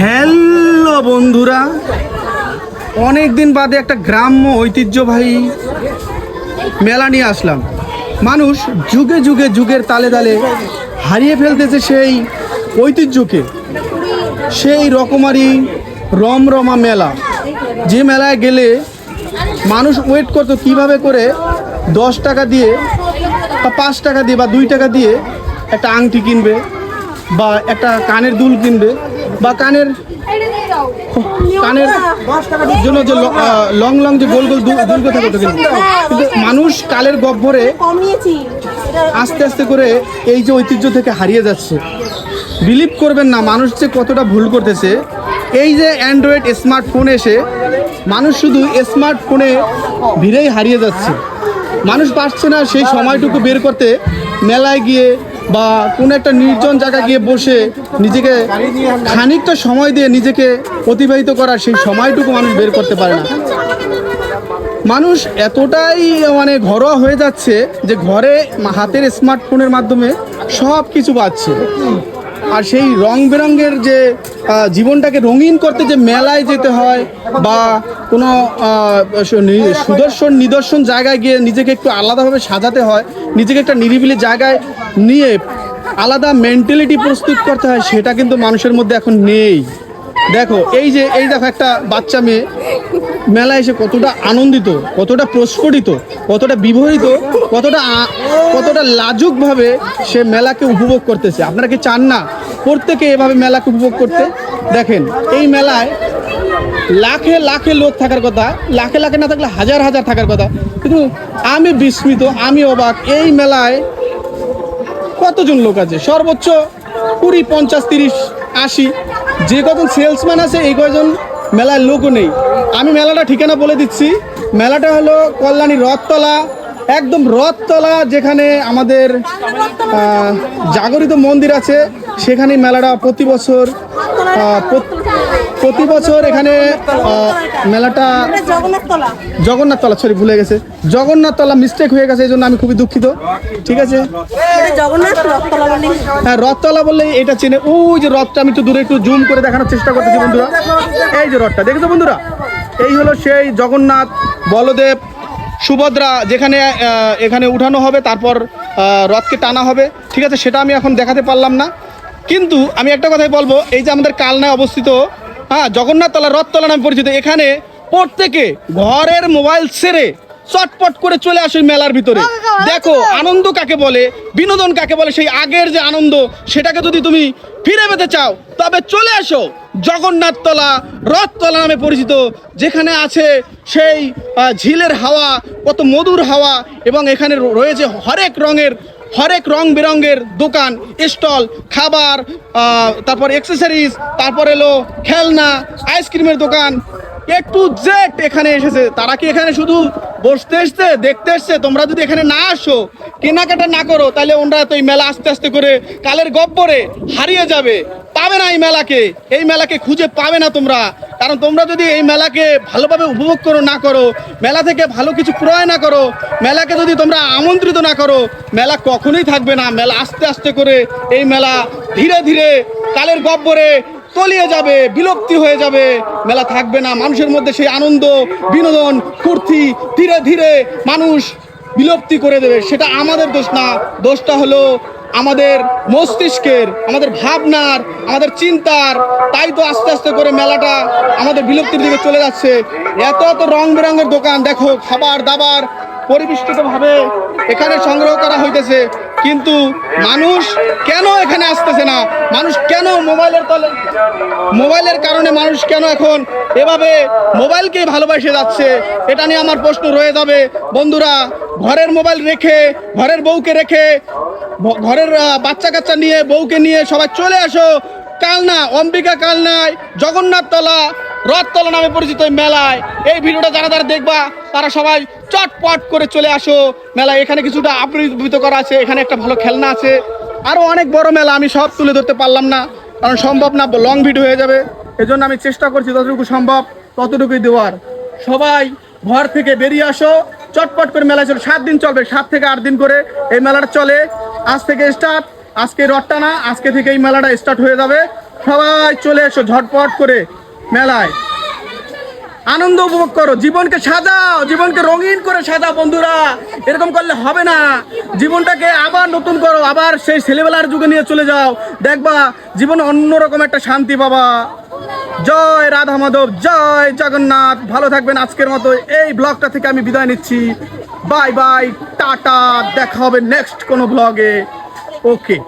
Hello বন্ধুরা। অনেক দিন বাদে একটা গ্রাম্য ঐতিহ্যবাহী মেলা নিয়ে আসলাম। মানুষ যুগে যুগে যুগের তালে তালে হারিয়ে ফেলতেছে সেই ঐতিহ্যকে। সেই রকমারি রমরমা মেলা। যে মেলায় গেলে মানুষ ওয়েট করতো কীভাবে করে দশ টাকা দিয়ে বা পাঁচ টাকা দিয়ে বা দুই টাকা দিয়ে একটা আংটি কিনবে বা একটা কানের দুল কিনবে। বা কানের কানের জন্য যে লং লং যে গোল গোল দু- দুলগুলো থাকে ওটা কিন্তু মানুষ কালের কমিয়েছি আস্তে আস্তে করে এই যে ঐতিহ্য থেকে হারিয়ে যাচ্ছে। বিলিভ করবেন না, মানুষ যে কতটা ভুল করতেছে। এই যে অ্যান্ড্রয়েড স্মার্টফোন এসে মানুষ শুধু স্মার্টফোনে ভিড়েই হারিয়ে যাচ্ছে। মানুষ পারছে না সেই সময়টুকু বের করতে। মেলায় গিয়ে বা কোনো একটা নির্জন জায়গায় গিয়ে বসে নিজেকে খানিকটা সময় দিয়ে নিজেকে অতিবাহিত করার সেই সময়টুকু মানুষ বের করতে পারে না। মানুষ এতটাই মানে ঘরোয়া হয়ে যাচ্ছে যে ঘরে হাতের স্মার্টফোনের মাধ্যমে সব কিছু পাচ্ছে। আর সেই রং বেরঙের যে জীবনটাকে রঙিন করতে যে মেলায় যেতে হয় বা কোনো সুদর্শন নিদর্শন জায়গায় গিয়ে নিজেকে একটু আলাদাভাবে সাজাতে হয়, নিজেকে একটা নিরিবিলি জায়গায় নিয়ে আলাদা মেন্টালিটি প্রস্তুত করতে হয়, সেটা কিন্তু মানুষের মধ্যে এখন নেই। দেখো, এই যে, এই দেখো একটা বাচ্চা মেয়ে মেলায় এসে কতটা আনন্দিত, কতটা প্রস্ফুটিত, কতটা বিবহিত কতটা কতটা লাজুকভাবে সে মেলাকে উপভোগ করতেছে। আপনারা কি চান না প্রত্যেকে এভাবে মেলাকে উপভোগ করতে? দেখেন, এই মেলায় লাখে লাখে লোক থাকার কথা, লাখে লাখে না থাকলে হাজার হাজার থাকার কথা। কিন্তু আমি বিস্মিত, আমি অবাক, এই মেলায় কতজন লোক আছে? সর্বোচ্চ কুড়ি, পঞ্চাশ, তিরিশ, আশি, যে কজন সেলসম্যান আছে, এই কজন মেলায় লোকও নেই। আমি মেলাটা ঠিকানা বলে দিচ্ছি। মেলাটা হলো কল্যাণী রথতলা, একদম রথতলা যেখানে আমাদের জাগরিত মন্দির আছে। সেখানে মেলাটা প্রতি বছর প্রত- বছর এখানে মেলাটা এটা জগন্নাথ তলা সরি ভুলে গেছে। জগন্নাথ তলা মিস্টেক হয়ে গেছে এই জন্য আমি খুবই দুঃখিত। ঠিক আছে? হ্যাঁ রথতলা বললে এটা চেনে ওই যে রথটা আমি একটু দূরে একটু জুম করে দেখানোর চেষ্টা করতেছি বন্ধুরা। এই যে রথটা দেখেছ বন্ধুরা? এই হলো সেই জগন্নাথ বলদেব সুভদ্রা যেখানে এখানে উঠানো হবে তারপর রথকে টানা হবে। ঠিক আছে? সেটা আমি এখন দেখাতে পারলাম না। কিন্তু আমি একটা কথাই বলব এই যে আমাদের কালনায় অবস্থিত হ্যাঁ জগন্নাথতলা রথতলা নামে পরিচিত। এখানে প্রত্যেকে ঘরের মোবাইল ছেড়ে চটপট করে চলে আসে মেলার ভিতরে। দেখো আনন্দ কাকে বলে বিনোদন কাকে বলে সেই আগের যে আনন্দ সেটাকে যদি তুমি ফিরে পেতে চাও তবে চলে আসো জগন্নাথতলা রথতলা নামে পরিচিত যেখানে আছে সেই ঝিলের হাওয়া কত মধুর হাওয়া এবং এখানে রয়েছে হরেক রঙের হরেক রং বেরঙের দোকান, স্টল, খাবার তারপর এক্সেসরিজ তারপর এলো খেলনা আইসক্রিমের দোকান। এ টু জেড এখানে এসেছে। তারা কি এখানে শুধু বসতে এসছে, দেখতে এসছে, তোমরা যদি এখানে না আসো, কেনাকাটা না করো, তাহলে ওনরা তো এই মেলা আস্তে আস্তে করে কালের গব্বরে হারিয়ে যাবে। পাবে না এই মেলাকে এই মেলাকে খুঁজে পাবে না তোমরা। কারণ তোমরা যদি এই মেলাকে ভালোভাবে উপভোগ করো, না করো, মেলা থেকে ভালো কিছু ক্রয় না করো, মেলাকে যদি তোমরা আমন্ত্রিত না করো, মেলা কখনোই থাকবে না। মেলা আস্তে আস্তে করে এই মেলা ধীরে ধীরে কালের গব্বরে তলিয়ে যাবে, বিলুপ্তি হয়ে যাবে। মেলা থাকবে না, মানুষের মধ্যে সেই আনন্দ, বিনোদন, ফুর্তি, ধীরে ধীরে মানুষ বিলুপ্তি করে দেবে। সেটা আমাদের দোষ না। দোষটা হলো আমাদের মস্তিষ্কের, আমাদের ভাবনার, আমাদের চিন্তার। তাই তো আস্তে আস্তে করে মেলাটা আমাদের বিলুপ্তির দিকে চলে যাচ্ছে। এত এত রং বেরঙের দোকান, দেখো খাবার দাবার পরিবেষ্টিতভাবে এখানে সংগ্রহ করা হইতেছে। কিন্তু মানুষ কেন এখানে আসতেছে না? মানুষ কেন মোবাইলের তলে মোবাইলের কারণে মানুষ কেন এখন এভাবে মোবাইলকে ভালোবাসে যাচ্ছে? এটা নিয়ে আমার প্রশ্ন রয়ে যাবে। বন্ধুরা, ঘরের মোবাইল রেখে, ঘরের বউকে রেখে ঘরের বাচ্চা কাচ্চা নিয়ে, বউকে নিয়ে সবাই চলে আসো। কালনা অম্বিকা কালনায় জগন্নাথতলা রথতলা নামে পরিচিত মেলায়। এই ভিডিওটা যারা যারা দেখবা, তারা সবাই চটপট করে চলে আসো। মেলায় এখানে কিছুটা আবৃত করা আছে, এখানে একটা ভালো খেলনা আছে। আরও অনেক বড় মেলা আমি সব তুলে ধরতে পারলাম না, কারণ সম্ভব না লং ভিডিও হয়ে যাবে। এজন্য আমি চেষ্টা করছি যতটুকু সম্ভব, ততটুকুই দেওয়ার। সবাই ঘর থেকে বেরিয়ে আসো, চটপট করে মেলা চলে। সাত দিন চলবে, সাত থেকে আট দিন করে এই মেলাটা চলে। আজ থেকে স্টার্ট আজকে রথটা না, আজকে থেকে এই মেলাটা স্টার্ট হয়ে যাবে। সবাই চলে এসো ঝটপট করে। মেলায়। আনন্দ উপভোগ করো, জীবনকে সাজাও, জীবনকে রঙিন করে সাজাও বন্ধুরা। এরকম করলে হবে না। জীবনটাকে আবার নতুন করো, আবার সেই ছেলেবেলার যুগে নিয়ে চলে যাও। দেখবা, জীবনে অন্যরকম একটা শান্তি পাবা। জয় রাধা মাধব, জয় জগন্নাথ। ভালো থাকবেন আজকের মতো। এই ব্লগটা থেকে আমি বিদায় নিচ্ছি। Bye bye, tata. দেখা হবে নেক্সট কোনো ব্লগে। ওকে।